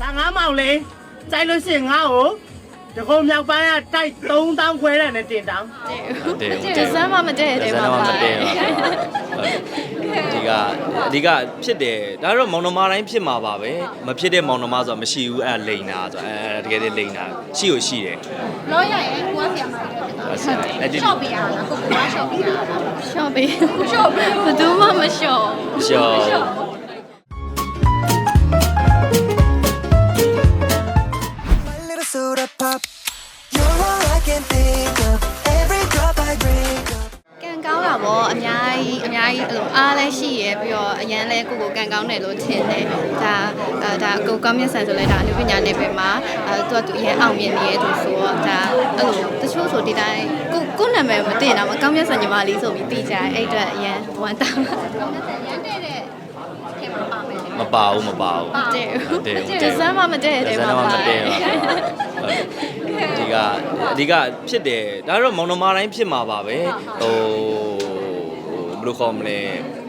ဒါငါမောင်လေးစိုက်လို့ရှိရင်ငါ့ကိုဒီကုန်းမြောက်ပိုင်းကတိုက်3000ခွဲတဲ့နဲ့တင်တောင်းတဲ့ဒီစမ်းမမတည့်တယ်ဇာမှာတ်မပါမတည့်ပါဒီကအဓိကဖြစ်တယ်ဒါတော့မောင်နှမတိုင်းဖြစ်မှာပါပဲမဖြစ်တဲ့မောင်နှမဆိုတာမရှိဘူးအဲ့ဒါလိန်တာဆိုတာအဲတကယ်တည်းလိန်တာရှိကိုရှိတယ်လောရရဲ့ကိုကဆီယာမှာဖြစ်တယ်အဲ့ဒီရှော့ပေးရတာကိုကရှော့ပေးရတာရှော့ပေးရှော့ပေးဘယ်သူမှမရှော့ရှော့ My little soda pop. You're all I can think of. Every drop I drink of. ကံကောင်းတာပေါ့အများကြီးအများကြီးအဲ့လိုအားလည်းရှိရပြီးတော့အရန်လဲကိုကိုကံကောင်းတယ်လို့ထင်တယ်ဒါအဲဒါအကိုကောင်းမြတ်ဆန်ဆိုလဲဒါအနုပညာ level မှာအဲသူကသူအရန်အောင်မြင်နေရဲ့သူဆိုတော့ဒါအဲ့လိုတချို့ဆိုဒီတိုင်းကိုကိုနာမည်မသိတော့မကောင်းမြတ်ဆန်ညီမလေးဆိုပြီးသိကြတယ်အဲ့အတွက်အရန်ဝမ်းတောင်းရန်တဲ့တဲ့ခင်မပါမယ်မပါဘူးမပါဘူးတဲ့ဟုတ်တယ်ဟုတ်တယ်ဒီစမ်းမမတည့်တယ်ဇာမှာတ်မပါမတည့်ပါဒီ ကအဓိကဖြစ်တယ်ဒါတော့မောင်နှမတိုင်းဖြစ်မှာပါပဲဟိုဘယ်လိုခေါ်မလဲ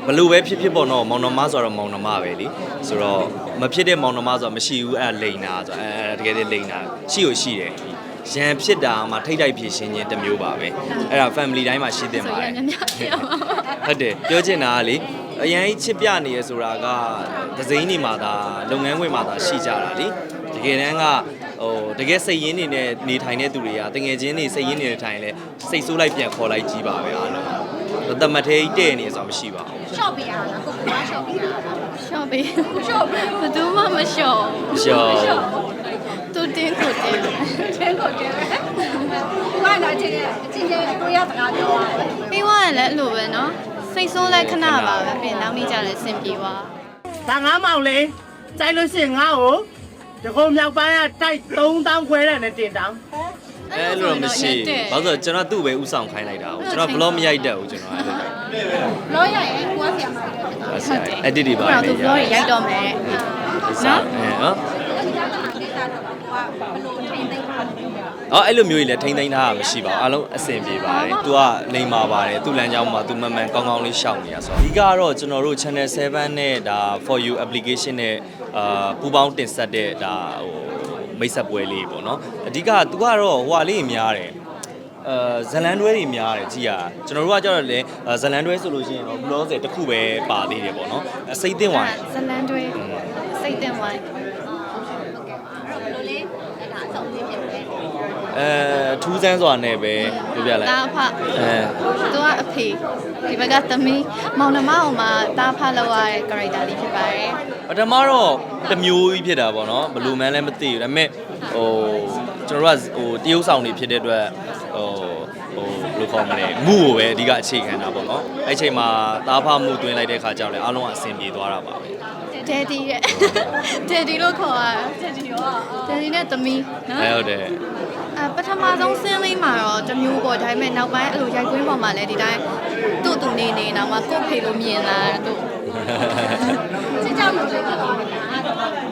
ဘလို့ပဲဖြစ်ဖြစ်ပေါ့နော်မောင်နှမဆိုတော့မောင်နှမပဲလीဆိုတော့မဖြစ်တဲ့မောင်နှမဆိုတာမရှိဘူးအဲ့ဒါလိန်တာဆိုအဲတကယ်တည်းလိန်တာရှိကိုရှိတယ်ရန်ဖြစ်တာမှထိတ်တိုက်ဖြစ်ရှင်းချင်းတစ်မျိုးပါပဲအဲ့ဒါ family တိုင်းမှာရှိတင်ပါတဆိုရယ်င်များများပြောပါဟုတ်တယ်ပြောချင်တာကလေအရင်ချစ်ပြနေရဆိုတာကဒဇိန်းနေမှာဒါလုပ်ငန်းခွင်မှာဒါရှိကြတာလေတကယ်တမ်းက ဟိုတကယ်စိတ်ရင်းနေနဲ့နေထိုင်တဲ့သူတွေကတကယ်ချင်းနေစိတ်ရင်းနေတဲ့ထိုင်လဲစိတ်ဆိုးလိုက်ပြန်ခေါ်လိုက်ကြီးပါပဲအားလုံးတမထဲကြီးတဲ့နေဆိုတာမရှိပါဘူးရှော့ပေးရတာကိုကိုကရှော့ပေးရတာရှော့ပေးရှော့ပေးဘယ်သူမှမရှော့ရှော့သူတင်းကိုတင်းတင်းကိုတင်းဘာလဲအချင်းအချင်းချင်းကိုရစကားပြောတာပြီးွားရလဲအဲ့လိုပဲနော်စိတ်ဆိုးလဲခဏပါပဲပြင်နောက်နေ့ကျလည်းအဆင်ပြေွားဒါငါးမောင်လေးကြိုက်လို့ရှိရင်ငါ့ကို ဒီကုန်းမြောက်ပိုင်းကတိုက်3000ခွဲတဲ့နဲ့တင်တောင်း အဲ့လိုတော့မရှိဘာလို့လဲဆိုတော့ကျွန်တော်သူ့ပဲဥဆောင်ခိုင်းလိုက်တာကိုကျွန်တော် blog မရိုက်တတ်ဘူးကျွန်တော်အဲ့လိုပဲ လောရရဲ့ကိုကဆီယာမှာဖြစ်တယ် အဲ့ဆက် edit တွေပါ တော့ နေ သူ ရ ပြောရင်ရိုက်တော့မယ် နော်အဲနော် ဒီကတာကိစ္စတော့ကိုကဘလို့ထိမ့်သိမ့်ပါလဲ အော်အဲ့လိုမျိုးကြီးလည်းထိမ့်သိမ်းထားတာမရှိပါဘူးအားလုံးအဆင်ပြေပါတယ်။ तू ကလိမ်မာပါတယ်။ तू လမ်းကြောင်းမှာ तू မှန်မှန်ကောင်းကောင်းလေးရှောက်နေတာဆိုတော့အဓိကတော့ကျွန်တော်တို့ channel 7နဲ့ဒါ for you application နဲ့ အာပူပေါင်းတင်ဆက်တဲ့ဒါဟိုမိတ်ဆက်ပွဲလေးပေါ့နော်။အဓိက तू ကတော့ဟိုဟာလေးများတယ်။အဲဇလန်တွဲတွေများတယ်ကြည်ရကျွန်တော်တို့ကကြတော့လေဇလန်တွဲဆိုလို့ရှိရင်တော့ဘလောဆယ်တစ်ခုပဲပါသေးတယ်ပေါ့နော်အစိတ်သိမ့်ဝိုင်းဇလန်တွေစိတ်တင်ဝိုင်းဘလို့လေးအဲ့ ဒါအဆုံးလေးဖြစ်တယ်အဲထူးဆန်းစွာနဲ့ပဲပြောပြလိုက်တာဖအဲသူကအဖေဒီဘက်ကသမီးမောင်နှမအောင်မှာတာဖလောက်ရတဲ့ character လေးဖြစ်ပါတယ်ပထမတော့တစ်မျိုးကြီးဖြစ်တာပေါ့နော်ဘယ်လိုမှန်းလည်းမသိဘူးဒါပေမဲ့ဟိုကျွန်တော်တို့ကဟိုတရုပ်ဆောင်တွေဖြစ်တဲ့အတွက်ဟိုဟိုဘယ်လိုခေါ်မလဲမှုကိုပဲအဓိကအခြေခံတာပေါ့နော်အဲ့အချိန်မှာသားဖမှုတွင်းလိုက်တဲ့ခါကျတော့လေအားလုံးကအဆင်ပြေသွားတာပါပဲဒယ်ဒီရဲ့ဒယ်ဒီလို့ခေါ်ရဒယ်ဒီရောဒယ်ဒီနဲ့သမီးနော်အဲဟုတ်တယ် အပထမဆုံးဆင်းလေးမှာတော့တစ်မျိုးပေါ့ဒါပေမဲ့နောက်ပိုင်းအဲ့လိုရိုက်ကွင်းပေါ်မှာလည်းဒီတိုင်းတူတူနေနေတော့မှကို့ဖေလို့မြင်လာတူချစ်ကြောက်လို့လည်းကတော့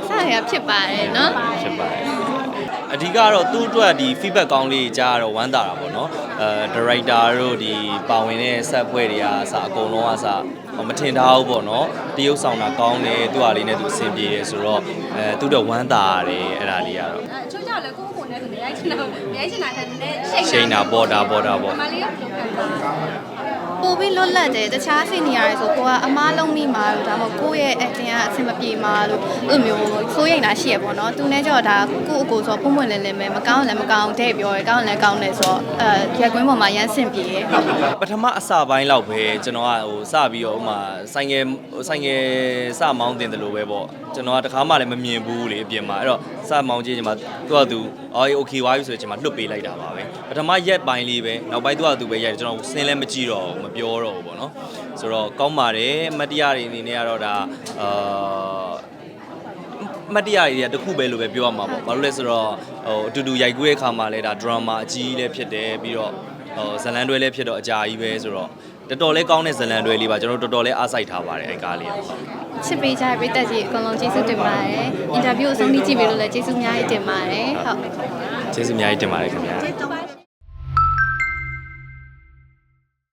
စရရဖြစ်ပါတယ်နော်ဖြစ်ပါတယ်အဓိကတော့သူ့အတွက်ဒီ feedback ကောင်းလေးကြားရတော့ဝမ်းသာတာပေါ့နော်အဲ director တို့ဒီပါဝင်တဲ့ဆက်ဖွဲ့တွေကအစအကုန်လုံးအစဟိုမထင်ထားဘူးပေါ့နော်တရုပ်ဆောင်တာကောင်းတယ်သူ့ဟာလေးနဲ့သူအဆင်ပြေတယ်ဆိုတော့အဲသူ့တော့ဝမ်းသာရတယ်အဲ့ဒါလေးကတော့ ရိုက်ချင်တာနေရိုက်ချင်တာနဲ့နည်းနည်းရှိရှိန်တာပေါ်တာပေါ်တာပေါ့မလေးကပြုတ်ခံတာ ပို့ပြီးလွတ်လပ်တယ်တခြားစီနီယာတွေဆိုကိုကအမားလုံးမိမှာလို့ဒါမှမဟုတ်ကိုယ့်ရဲ့ acting ကအဆင်မပြေမှာလို့အဲ့လိုမျိုးစိုးရိမ်တာရှိရပေါ့နော်သူနဲ့ကြောဒါကိုယ့်အကိုဆိုပုံမှန်လင်းလင်းပဲမကောင်းလည်းမကောင်းတဲ့ပြောရကောင်းလည်းကောင်းတယ်ဆိုတော့အဲရက်ကွင်းပေါ်မှာရမ်းဆင်ပြေရဟုတ် ပထမအစပိုင်းလောက်ပဲကျွန်တော်ကဟိုစပြီးတော့ဥမာဆိုင်ငယ်ဆိုင်ငယ်စမောင်းတင်တယ်လို့ပဲပေါ့ကျွန်တော်ကတခါမှလည်းမမြင်ဘူးလေအပြင်မှာအဲ့တော့စမောင်းကြည့်ချင်မှာသူကသူအော်โอเคဝါပြီဆိုတော့ကျွန်မလွတ်ပေးလိုက်တာပါပဲပထမရက်ပိုင်းလေးပဲနောက်ပိုင်းသူကသူပဲရိုက်တယ်ကျွန်တော်စင်းလည်းမကြည့်တော့ဘူးမ ူးပြောတော့ဘူးပေါ့နော်ဆိုတော့ကောင်းပါတယ်မတ်တရားတွေအနေနဲ့ကတော့ဒါအာမတ်တရားတွေကတခုပဲလို့ပဲပြောရမှာပေါ့ဘာလို့လဲဆိုတော့ဟိုအတူတူရိုက်ကူးရဲ့ခါမှာလဲဒါဒရမာအကြီးလည်းဖြစ်တယ်ပြီးတော့ဟိုဇလန်တွဲလည်းဖြစ်တော့အကြာကြီးပဲဆိုတော့တော်တော်လေးကောင်းတဲ့ဇလန်တွဲလေးပါကျွန်တော်တို့တော်တော်လေးအားစိုက်ထားပါတယ်အဲ့ကားလေးကချစ်ပေးကြတဲ့ပြည်သက်ကြီးအကုန်လုံးကျေးဇူးတင်ပါတယ်အင်တာဗျူးအဆုံးထိကြည့်ပြီးလို့လည်းကျေးဇူးအများကြီးတင်ပါတယ်ဟုတ်ကျေးဇူးအများကြီးတင်ပါတယ်ခင်ဗျာဒီတော့